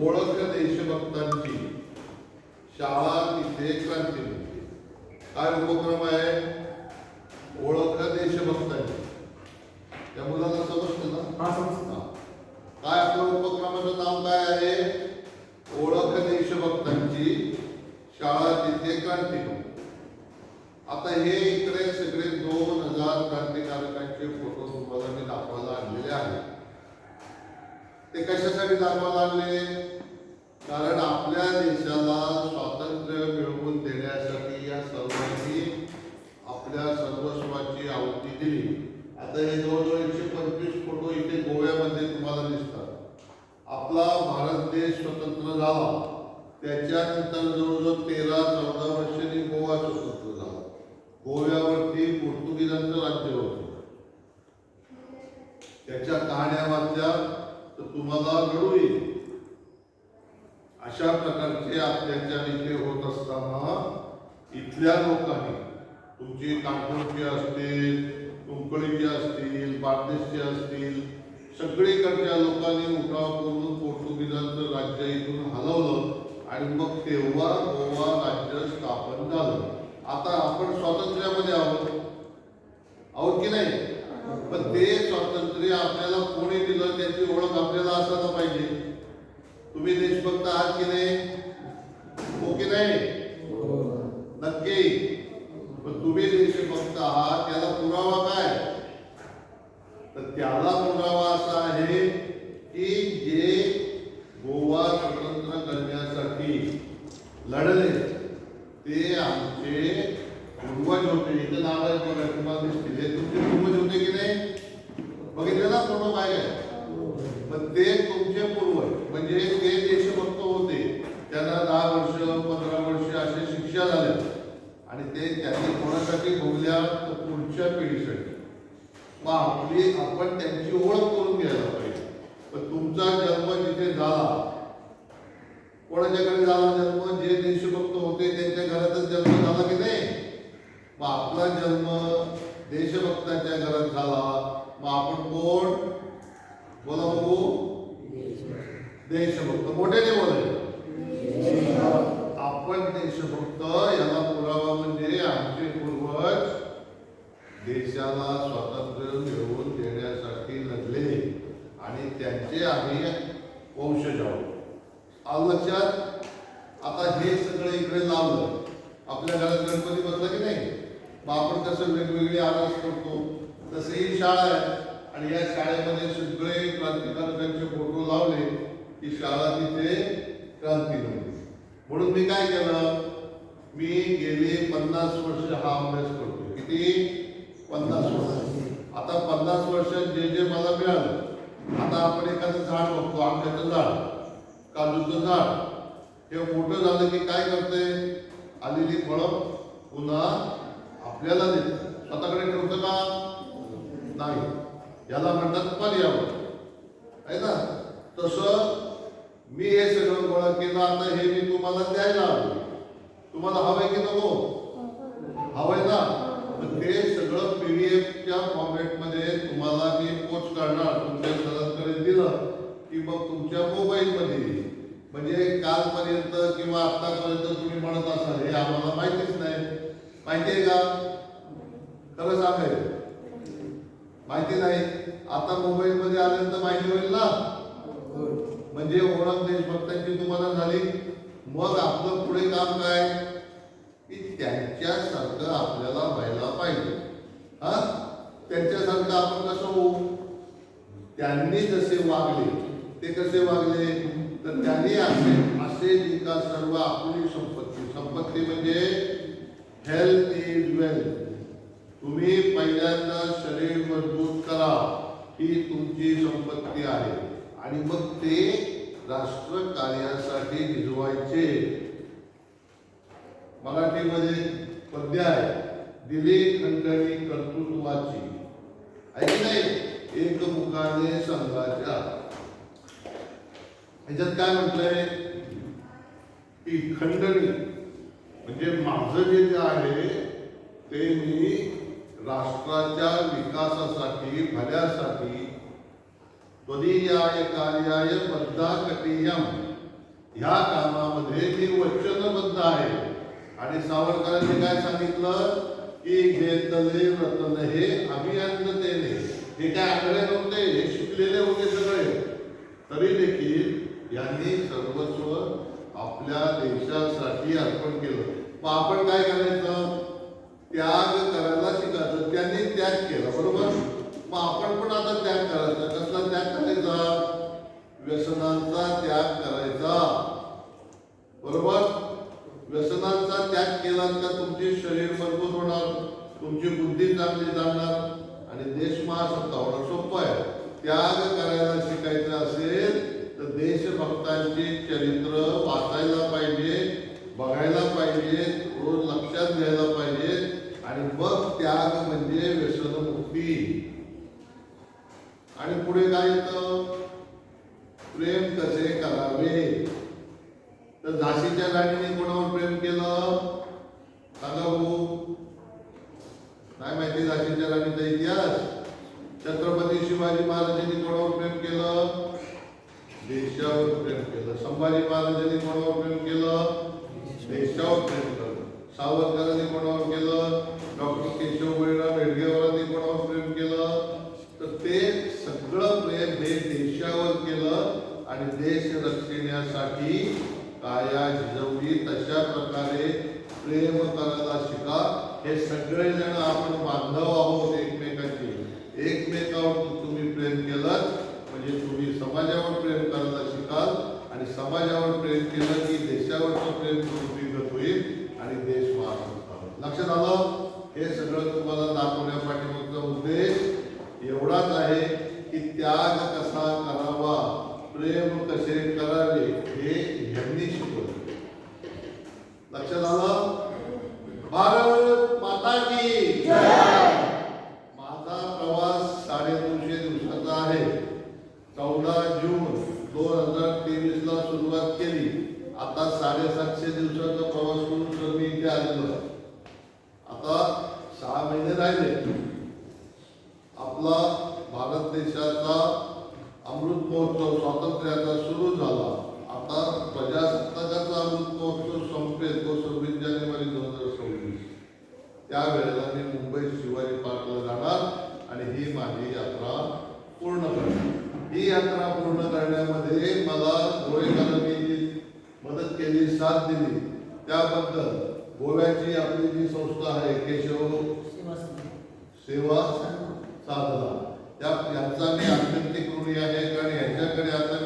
ओळख देशभक्तांची शाळा तिथे क्रांती काय उपक्रम आहे? ओळख देशभक्तांची. त्या मुलांना समजतं ना. काय आपल्या उपक्रमाचं नाव काय आहे? ओळख देशभक्तांची शाळा तिथे क्रांती आता हे इकडे सगळे दोन हजार क्रांतिकारकांचे फोटो तुम्हाला मी दाखवायला आणलेले आहेत. ते कशासाठी दाखवा लागले? कारण आपल्या देशाला स्वातंत्र्य मिळवून देण्यासाठी या सर्वांनी आपल्या सर्वस्वाची आहुती दिली. आता हे जवळजवळ एकशे पंचवीस फोटो इथे गोव्यामध्ये तुम्हाला दिसतात. आपला भारत देश स्वतंत्र झाला. त्याच्यानंतर जवळजवळ तेरा चौदा वर्षांनी गोवा स्वतंत्र झाला. गोव्यावरती पोर्तुगीजांचं राज्य होतं. त्याच्या कहाण्या वाचल्या. तर तुम्हाला घडू येईल अशा प्रकारचे अत्याचार इथे होत असताना इथल्या लोकांनी तुमची कानपूरची असतील कुंकळीचे असतील बारदेशची असतील सगळीकडच्या लोकांनी उठाव करून पोर्तुगीजांचं राज्य इथून हलवलं आणि मग तेव्हा गोवा राज्य स्थापन झालं. आता आपण स्वातंत्र्यामध्ये आहोत. आहोत की नाही? स्वातंत्र्य आपल्याला कोणी दिलं त्याची ओळख आपल्याला असायला पाहिजे. तुम्ही देशभक्त आहात की नाही? हो की नाही? नक्की. पण तुम्ही देशभक्त आहात त्याला पुरावा काय? तर त्याला पुरावा असा आहे की जे गोवा स्वतंत्र करण्यासाठी लढले ते आमचे पूर्वज होते इथे नाव आहे बघा तुम्हाला दिसतील. तुमचे पूर्वज होते बघितलं ना पूर्ण काय पण ते तुमचे पूर्वज म्हणजे ते देशभक्त होते त्यांना दहा वर्ष पंधरा वर्ष असे शिक्षा झाल्या आणि ते त्यांनी कोणासाठी भोगल्या तर पुढच्या पिढीसाठी. मग म्हणजे आपली आपण त्यांची ओळख करून घ्यायला पाहिजे. पण तुमचा जन्म जिथे झाला कोणाच्याकडे झाला जन्म? जे देशभक्त होते त्यांच्या घरातच जन्म झाला की नाही? मग आपला जन्म देशभक्ताच्या घरात झाला मग आपण कोण? बोला बघू देशभक्त. मोठ्याने बोलाय आपण देशभक्त याला पुरावा म्हणजे आमचे पूर्वज देशाला स्वातंत्र्य मिळवून देण्यासाठी लढले. आणि त्यांचे आम्ही वंशज आहोत. लक्षात आता हे सगळं इकडे लावलं. आपल्या घरात गणपती बसला की नाही? मग आपण कसं वेगवेगळी आरास करतो. तसे ही शाळा आहे आणि या शाळेमध्ये सगळे क्रांतिकारकांचे फोटो लावले की शाळा तिथे क्रांती म्हणून मी काय केलं? मी गेले पन्नास वर्ष हा अभ्यास करतो किती? पन्नास वर्ष. आता पन्नास वर्षात जे जे मला मिळालं. आता आपण एखादं झाड बघतो आंब्याचं झाड काजूचं झाड. हे मोठं झालं की काय करते आलेली फळं पुन्हा आपल्याला देत स्वतःकडे ठेवतं का? नाही. याला म्हणतात पर्यावरण. आहे ना? तसं मी हे सगळं गोळा केलं आता हे मी तुम्हाला द्यायला आलो. तुम्हाला हवंय की नको? हवंय ना? ते सगळं पीडीएफच्या फॉर्मॅटमध्ये तुम्हाला मी पोच करणार तुमच्या सरांकडे दिलं की मग तुमच्या मोबाईलमध्ये म्हणजे कालपर्यंत किंवा आतापर्यंत तुम्ही म्हणत असाल हे आम्हाला माहितीच नाही. माहिती आहे का? खरं सांगायचं. माहिती नाही. आता मोबाईलमध्ये आल्यानंतर माहिती होईल ना? म्हणजे ओळख देशभक्तांची तुम्हाला झाली. मग आपलं पुढे काम काय? की त्यांच्यासारखं आपल्याला व्हायला पाहिजे. हा? त्यांच्यासारखं आपण कसं होऊ? त्यांनी जसे वागले ते कसे वागले? तर त्यांनी असे असे जिंका सर्व आपली संपत्ती संपत्ती म्हणजे हेल्थ इज वेल्थ तुम्ही पहिल्यांदा शरीर मजबूत करा ही तुमची संपत्ती आहे. आणि मग ते राष्ट्रकार्यासाठी भिजवायचे. मराठीमध्ये पद्य आहे दिली खंडणी कर्तृत्वाची. आहे नाही एक मुखाने संघाच्या. ह्याच्यात काय म्हटलंय? की खंडणी म्हणजे माझं जे जे आहे ते मी राष्ट्राच्या विकासासाठी, भल्यासाठी त्वदीयाय कार्याय कामामध्ये मी वचनबद्ध आहे. आणि सावरकरांनी काय सांगितलं? की घेतले रतन हे हे काय आकडे नव्हते, हे शिकलेले होते सगळे. तरी देखील यांनी सर्वस्व आपल्या देशासाठी अर्पण केलं. मग आपण काय करायचं? त्याग करायला त्याग केला बरोबर? मग आपण पण आता त्याग करायचा. कसला त्याग करायचा? व्यसनांचा त्याग करायचा. बरोबर? व्यसनांचा त्याग केला तर तुमचे शरीर मजबूत होणार तुमची बुद्धी चांगली जाणार आणि देश महासत्ता होणार. सोपं आहे. त्याग करायला शिकायचं असेल तर देशभक्तांचे चरित्र वाचायला पाहिजे बघायला पाहिजे रोज लक्षात घ्यायला पाहिजे आणि मग त्याग म्हणजे व्यसनमुक्ती आणि पुढे काय येतं? प्रेम कसे करावे? तर झाशीच्या राणीने कोणावर प्रेम केलं? सांगा भाऊ काय माहिती झाशीच्या राणीचा इतिहास? छत्रपती शिवाजी महाराजांनी कोणावर प्रेम केलं? देशावर प्रेम केलं. संभाजी महाराजांनी कोणावर प्रेम केलं? देशावर प्रेम केलं. सावरकरांनी कोणावर केलं? डॉक्टर केशव बळीराम हेडगेवारांनी कोणावर प्रेम केलं तर ते सगळं प्रेम हे देशावर केलं आणि देश रक्षण्यासाठी काया झिजवली तशा प्रकारे प्रेम करायला शिका. हे सगळे जण आपण बांधव आहोत एकमेकांची. एकमेकावर तुम्ही प्रेम केलं म्हणजे तुम्ही समाजावर प्रेम करायला शिकाल. आणि समाजावर प्रेम केलं की देशावरचं प्रेम वृद्धिगत होईल आणि देश महाराष्ट्र लक्षात आलं? हे सगळं तुम्हाला दाखवण्या पाठीमागचा उद्देश एवढाच आहे की त्याग कसा करावा प्रेम कसे करावे हे यांनी शिकवलं लक्षात आलं भारत माता की माझा प्रवास साडेनऊशे दिवसाचा आहे. चौदा जून दोन हजार तेवीस ला सुरुवात केली. आता साडेसातशे दिवसाचा प्रवास करून सर मी इथे आलेलो आहे. आता सहा महिने राहिले. आपला भारत देशाचा अमृत महोत्सव स्वातंत्र्याचा सुरू झाला. आता प्रजासत्ताकाचा अमृत महोत्सव संपेल तो सव्वीस जानेवारी दोन हजार सव्वीस त्यावेळेला मी मुंबई शिवाजी पार्कला जाणार आणि ही माझी यात्रा पूर्ण करणार ही यात्रा पूर्ण करण्यामध्ये मला गोरेकरांनी मदत केली साथ दिली. त्याबद्दल गोव्याची आपली जी संस्था आहे केशव सेवा साधना त्या यांचा मी अत्यंतिक ऋणी आहे कारण यांच्याकडे आता